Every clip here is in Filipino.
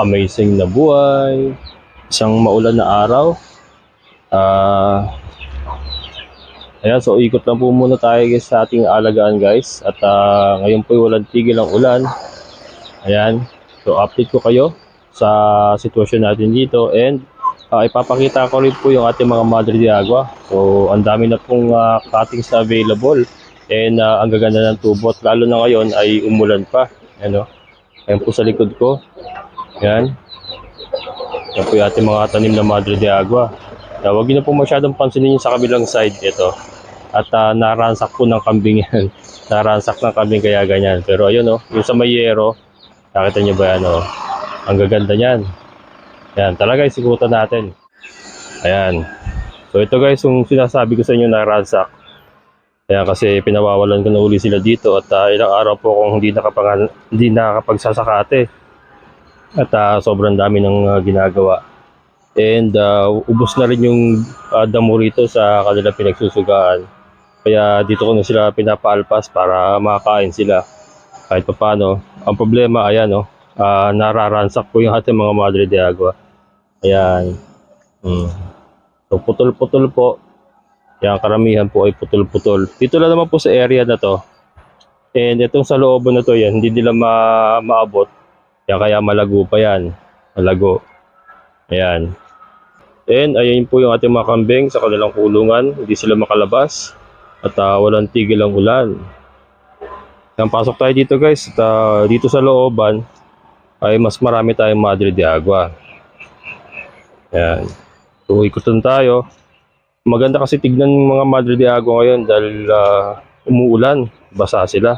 amazing na buhay, isang maulan na araw. Ah, ayan, so ikot lang po muna tayo guys sa ating alagaan guys. At ah, ngayon po walang tigil ang ulan. Ayan, so update ko kayo sa sitwasyon natin dito and ah, ipapakita ko rin po yung ating mga Madre de Agua. So ang dami na pong ah, cuttings na available and ah, ang gaganda ng tubo at lalo na ngayon ay umulan pa. Ano? Ayan po sa likod ko. Yan. Yan po yung ating mga tanim na Madre de Agua. Uh, huwag na po masyadong pansinin yung sa kabilang side ito. At uh, naransak po ng kambing yan. naransak ng kambing kaya ganyan. Pero ayun oh, yung sa mayero, nakita niyo ba yan oh. Ang gaganda niyan. Yan, talaga isikutan natin. Ayan. So ito guys, yung sinasabi ko sa inyo na ransak. Ayan, kasi pinawawalan ko na uli sila dito at ah, ilang araw po akong hindi, nakapag hindi nakapagsasakate. At ah, sobrang dami ng ah, ginagawa. And ah, ubos na rin yung ah, damo rito sa kanilang pinagsusugaan. Kaya dito ko na sila pinapaalpas para makakain sila. Kahit pa paano. Ang problema, ayan oh, ah, nararansak po yung ating mga Madre de Agua. Ayan. Hmm. So putol-putol po. Yan, karamihan po ay putol-putol. Dito lang naman po sa area na to. And itong sa looban na to yan, hindi nila ma maabot. Yan, kaya malago pa yan. Malago. Ayan. And ayan po yung ating mga kambing sa kanilang kulungan. Hindi sila makalabas. At ah, walang tigil ang ulan. Yan, pasok tayo dito guys. At ah, dito sa looban ay mas marami tayong Madre de Agua. Ayan. So ikutan tayo. Maganda kasi tignan ng mga Madre de Agua ngayon dahil ah, umuulan. Basa sila.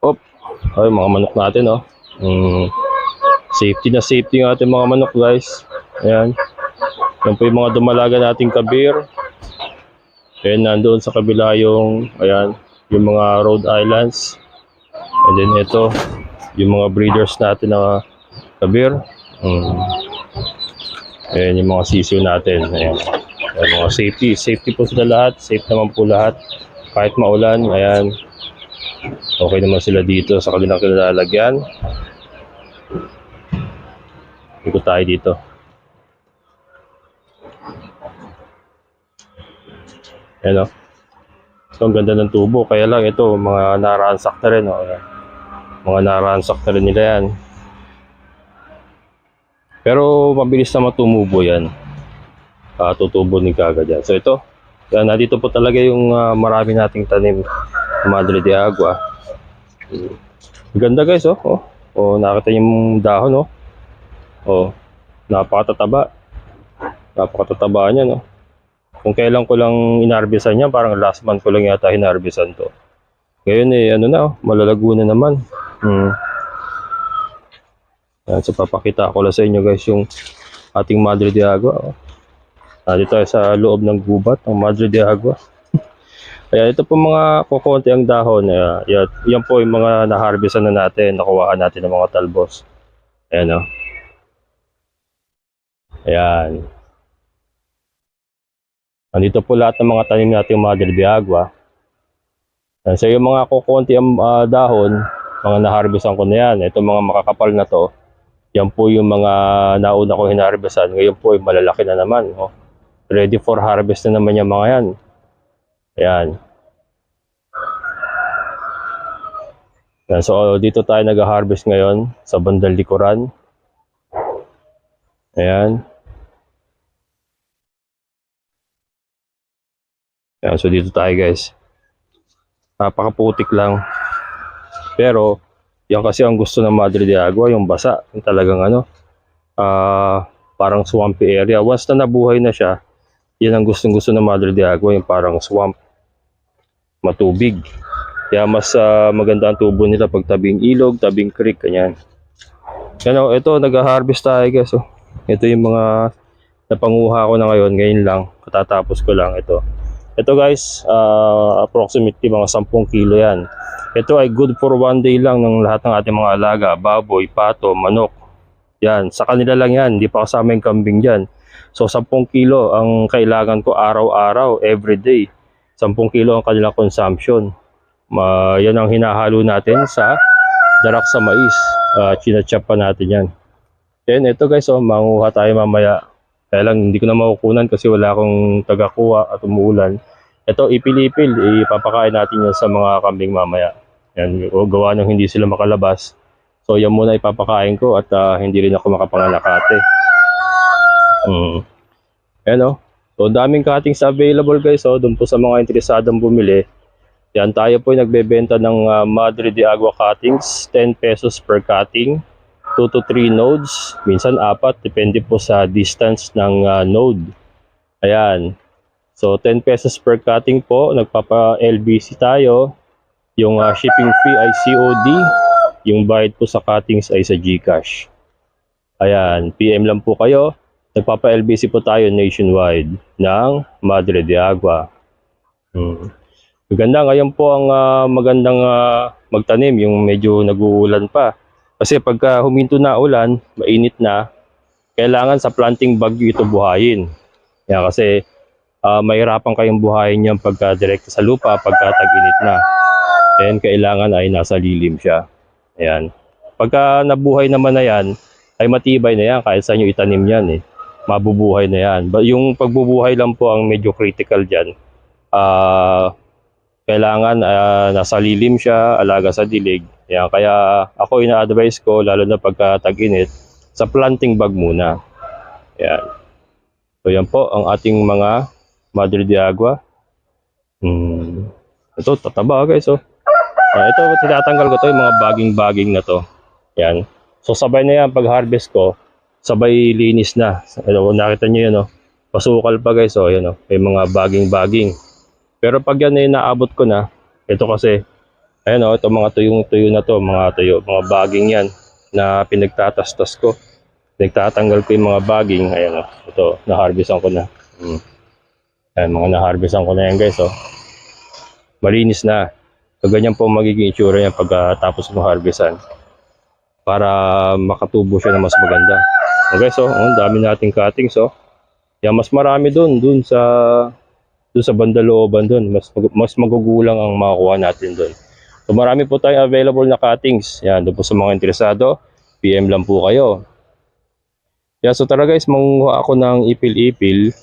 Op. Ay, mga manok natin, oh. Mm, safety na safety yung ating mga manok, guys. Ayan. Yan po yung mga dumalaga nating kabir. And nandoon sa kabila yung, ayan, yung mga Rhode Islands. And then ito, yung mga breeders natin na kabir. Mm. Ayan yung mga sisiw natin. Ayan. Ayan, mga safety. Safety po sila lahat. Safe naman po lahat. Kahit maulan, ayan. Okay naman sila dito sa kanilang kinalalagyan. Ikot tayo dito. Ayan o. So, ang ganda ng tubo. Kaya lang ito, mga naransak na rin. O. Ayan. Mga naransak na rin nila yan. Pero mabilis naman tumubo yan. Ah, tutubo ni kagad yan. So ito, yan, nandito po talaga yung ah, marami nating tanim Madre de Agua. Ganda guys, oh. Oh, oh nakita niyo yung dahon, oh. Oh, napakatataba. Napakatataba niya, no. Kung kailan ko lang inarbisan niya, parang last month ko lang yata hinarbisan to. Ngayon eh, ano na, oh, malalago na naman. Hmm. Yan, so papakita ko lang sa inyo guys yung ating Madre de Agua. Oh. Nandito tayo sa loob ng gubat ng Madre de Agua. Kaya ito po mga kukunti ang dahon. Uh, yan, po yung mga naharbisan na natin, nakuhaan natin ng mga talbos. Ayan o. Ayan. Nandito po lahat ng mga tanim natin Madre de Agua. Ayan, yung mga kukunti ang ah, dahon, mga naharbisan ko na yan. Ito mga makakapal na to. Yan po yung mga nauna ko hinarbisan. Ngayon po ay malalaki na naman. Oh. Ready for harvest na naman yung mga yan. Ayan. Ayan. So, dito tayo nag-harvest ngayon sa bandal likuran. Ayan. Ayan. So, dito tayo guys. Napakaputik lang. Pero, yan kasi ang gusto ng Madre de Agua, yung basa. Yung talagang ano, ah parang swampy area. Once na nabuhay na siya, yan ang gustong gusto ng Madre de Agua, yung parang swamp, matubig. Kaya mas ah, maganda ang tubo nila pag tabing ilog, tabing creek, kanyan. Yan o, ito, nag-harvest tayo guys. Oh. Ito yung mga napanguha ko na ngayon, ngayon lang, katatapos ko lang ito. Ito guys, ah, approximately mga 10 kilo yan. Ito ay good for one day lang ng lahat ng ating mga alaga, baboy, pato, manok. Yan, sa kanila lang yan, hindi pa kasama yung kambing dyan. So 10 kilo ang kailangan ko araw-araw, every day. 10 kilo ang kanilang consumption. Ma, yan ang hinahalo natin sa darak sa mais. Uh, chinachap pa natin yan. Then ito guys, oh, manguha tayo mamaya. Kaya lang hindi ko na makukunan kasi wala akong tagakuha at umuulan. Ito, ipilipil, ipapakain natin yan sa mga kambing mamaya. Yan, o gawa ng hindi sila makalabas. So yan muna ipapakain ko at ah, hindi rin ako makapanganak ate. Hmm. Yan oh. So daming cuttings available guys oh, doon po sa mga interesadong bumili. Yan tayo po ay nagbebenta ng ah, Madre de Agua cuttings, 10 pesos per cutting. 2 to 3 nodes, minsan apat, depende po sa distance ng ah, node. Ayan. So 10 pesos per cutting po, nagpapa-LBC tayo. Yung ah, shipping fee ay COD, yung bayad po sa cuttings ay sa GCash. Ayan, PM lang po kayo. Nagpapa-LBC po tayo nationwide ng Madre de Agua. Hmm. Maganda, ngayon po ang ah, magandang ah, magtanim, yung medyo nag-uulan pa. Kasi pagka huminto na ulan, mainit na, kailangan sa planting bagyo ito buhayin. Yan, kasi ah, mahirapan kayong buhayin yan pagka direct sa lupa, pagka tag-init na. Then kailangan ay nasa lilim siya. Ayan. Pagka nabuhay naman na yan, ay matibay na yan kahit saan nyo itanim yan eh. Mabubuhay na yan. But yung pagbubuhay lang po ang medyo critical dyan. Ah, kailangan ah, nasa lilim siya, alaga sa dilig. Yan, kaya ako ina-advise ko, lalo na pagka tag-init, sa planting bag muna. Yan. So yan po ang ating mga Madre de Agua. Hmm. Ito, tataba guys oh. Ah, ito, tinatanggal ko to yung mga baging-baging na to. Yan. So sabay na yan pag harvest ko, sabay linis na. Ito, nakita nyo yan oh. Pasukal pa guys oh, yan oh. May mga baging-baging. Pero pag yan ay naabot ko na, ito kasi, ayan o, ito mga tuyong-tuyo na to, mga tuyo, mga baging yan na pinagtatastas ko. Pinagtatanggal ko yung mga baging, ayan o, ito, na-harvestan ko na. Hmm. Ayan, mga na-harvestan ko na yan guys o. Malinis na. So, ganyan po magiging itsura niya pagkatapos mo harvestan. Para makatubo siya na mas maganda. Okay, so, ang dami nating cuttings oh. Yan, mas marami doon, doon sa doon sa bandalooban doon. Mas, mas magugulang ang makukuha natin doon. So marami po tayong available na cuttings. Yan, doon po sa mga interesado, PM lang po kayo. Yan, so tara guys, manguha ako ng ipil-ipil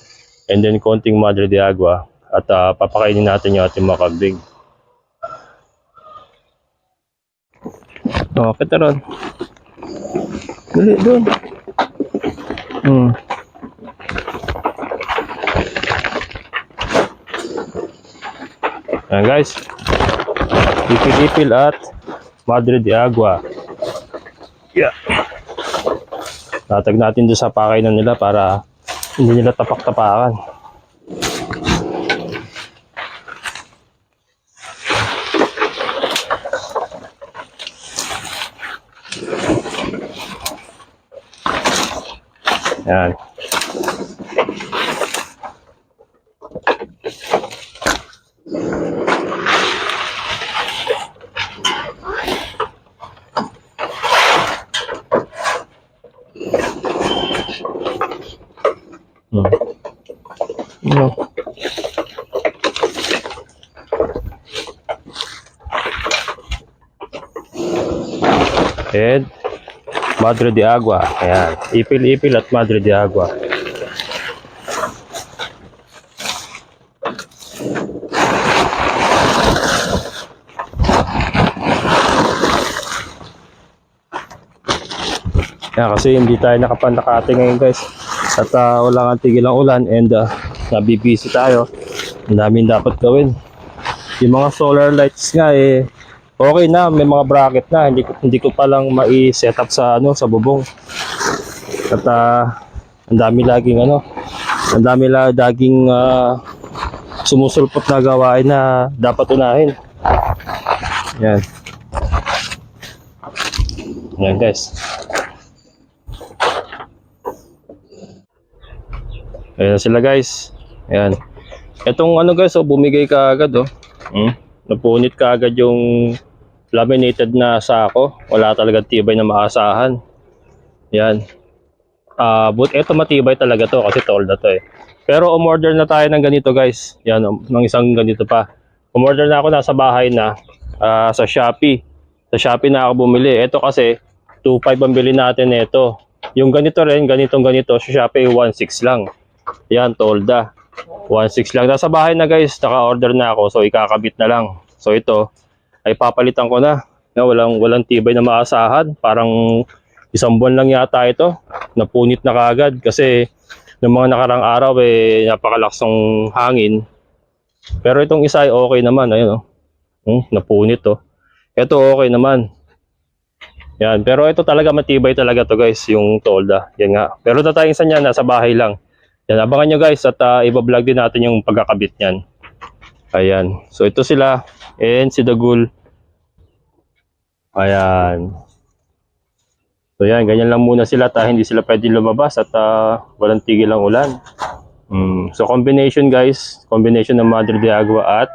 and then konting Madre de Agua at ah, papakainin natin yung ating mga kambing. Oh, kita ron. Dali, doon. Hmm. Ayan guys. Ipil-ipil at Madre de Agua. Yeah. Tatag natin doon sa pakainan nila para hindi nila tapak-tapakan. Yan. And Madre de Agua. Ayan. Ipil-ipil at Madre de Agua. Yan, kasi hindi tayo nakapandakate ngayon guys. At ah, wala kang tigil ang ulan and uh, nabibisi tayo. Ang daming dapat gawin. Yung mga solar lights nga eh, okay na, may mga bracket na. Hindi ko, hindi ko pa lang mai-set up sa, ano, sa bubong. At ah, ang dami laging ano, ang dami la daging ah, sumusulpot na gawain na dapat unahin. Yan. Yan guys. Ayan sila guys. Ayan. Itong ano guys, oh, bumigay ka agad oh. Hmm? Napunit ka agad yung laminated na sako. Wala talaga tibay na maasahan. Yan. Ah, but ito matibay talaga to kasi told na to eh. Pero umorder na tayo ng ganito guys. Yan, um, ng isang ganito pa. Umorder na ako nasa bahay na ah, sa Shopee. Sa Shopee na ako bumili. Ito kasi 2.5 ang bili natin nito. yung ganito rin, ganitong ganito, sa Shopee 1.6 lang. Yan, tolda. 1.6 lang. Nasa bahay na guys, naka-order na ako. So, ikakabit na lang. So, ito, ay papalitan ko na. Na walang, walang tibay na maasahan. Parang isang buwan lang yata ito. Napunit na kagad. Kasi, ng mga nakarang araw, eh, napakalakas ng hangin. Pero itong isa ay okay naman. Ayun, oh. Hmm, napunit, oh. Ito okay naman. Yan, pero ito talaga matibay talaga to guys, yung tolda. Yan nga. Pero tatayong sa niya, nasa bahay lang. Yan, abangan nyo guys at uh, iba-vlog din natin yung pagkakabit niyan. Ayan. So ito sila and si Dagul. Ayan. So yan, ganyan lang muna sila ta hindi sila pwedeng lumabas at uh, walang tigil ang ulan. Mm, so combination guys, combination ng Madre de Agua at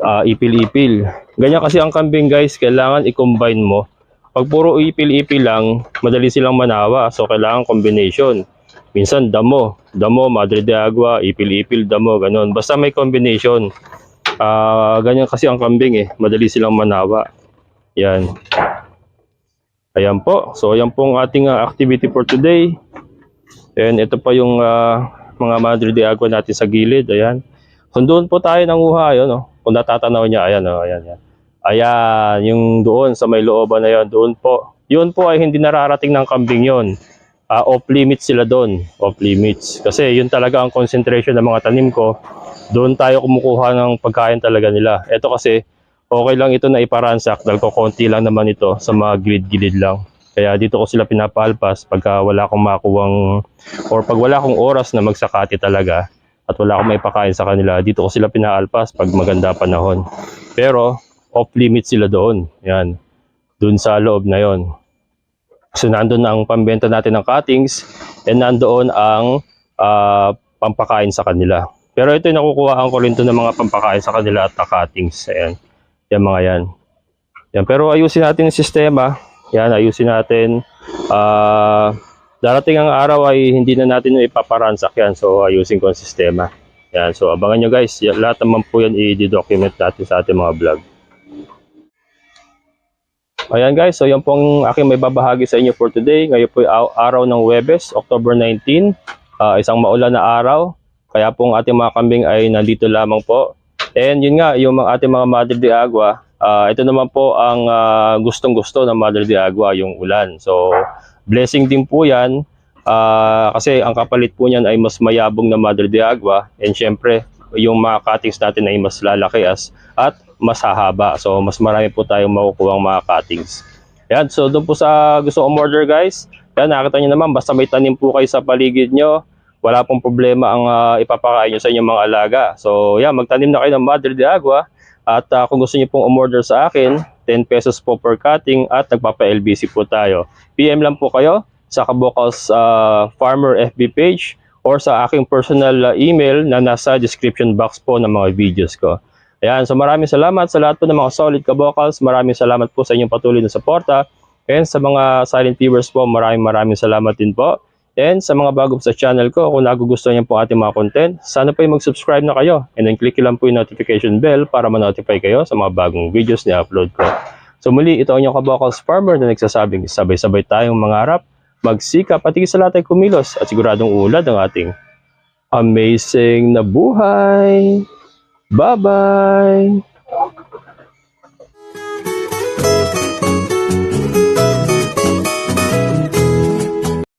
uh, ipil-ipil. Ganyan kasi ang kambing guys, kailangan i-combine mo. Pag puro ipil-ipil lang, madali silang manawa. So kailangan combination. Minsan damo, damo, Madre de Agua, ipil-ipil, damo, ganun. Basta may combination. Ah, ganyan kasi ang kambing eh, madali silang manawa. Yan. Ayan po. So ayan po ang ating ah, activity for today. And ito pa yung ah, mga Madre de Agua natin sa gilid. Ayan. So doon po tayo nanguha, yun, oh. Kung natatanaw niya, ayan, oh, ayan, ayan. Ayan, yung doon sa may looban na yun, doon po. Yun po ay hindi nararating ng kambing yun. Ah, off limits sila doon, off limits. Kasi yun talaga ang concentration ng mga tanim ko. Doon tayo kumukuha ng pagkain talaga nila. Ito kasi, okay lang ito na iparansak dahil ko konti lang naman ito sa mga gilid-gilid lang. Kaya dito ko sila pinapalpas pagka wala akong makuwang or pag wala akong oras na magsakati talaga at wala akong maipakain sa kanila, dito ko sila pinaalpas pag maganda panahon. Pero off limit sila doon. Yan. Doon sa loob na yon. So nandoon ang pambenta natin ng cuttings and nandoon ang ah, pampakain sa kanila. Pero ito yung nakukuhaan ko rin to ng mga pampakain sa kanila at na cuttings. Ayan. Yan mga yan. Yan. Pero ayusin natin yung sistema. Yan, ayusin natin. Ah, darating ang araw ay hindi na natin ipaparansak yan. So ayusin ko ang sistema. Yan. So abangan nyo guys. Yan, lahat naman po yan i-document natin sa ating mga vlog. Ayan guys, so yan pong aking may babahagi sa inyo for today. Ngayon po araw ng Webes, October 19. Ah, isang maulan na araw. Kaya pong ating mga kambing ay nandito lamang po. And yun nga, yung mga ating mga Madre de Agua, ah, ito naman po ang ah, gustong-gusto ng Madre de Agua, yung ulan. So, blessing din po yan. Ah, kasi ang kapalit po niyan ay mas mayabong na Madre de Agua. And syempre, yung mga cuttings natin ay mas lalaki as at mas hahaba. So, mas marami po tayong makukuha mga cuttings. Yan, so doon po sa gusto umorder guys, yan, nakita nyo naman, basta may tanim po kayo sa paligid nyo, wala pong problema ang ah, ipapakain nyo sa inyong mga alaga. So, yan, magtanim na kayo ng Madre de Agua. At ah, kung gusto niyo pong umorder sa akin, 10 pesos po per cutting at nagpapa-LBC po tayo. PM lang po kayo sa Kabokals ah, Farmer FB page or sa aking personal ah, email na nasa description box po ng mga videos ko. Ayan, so maraming salamat sa lahat po ng mga solid kabokals. Maraming salamat po sa inyong patuloy na suporta. And sa mga silent viewers po, maraming maraming salamat din po. And sa mga bago sa channel ko, kung nagugustuhan niyo po ating mga content, sana po yung mag-subscribe na kayo. And then click lang po yung notification bell para ma-notify kayo sa mga bagong videos na upload ko. So muli, ito ang inyong kabokals farmer na nagsasabing sabay-sabay tayong mangarap, magsikap at sa lahat ay kumilos at siguradong ulad ang ating amazing na buhay. Bye bye.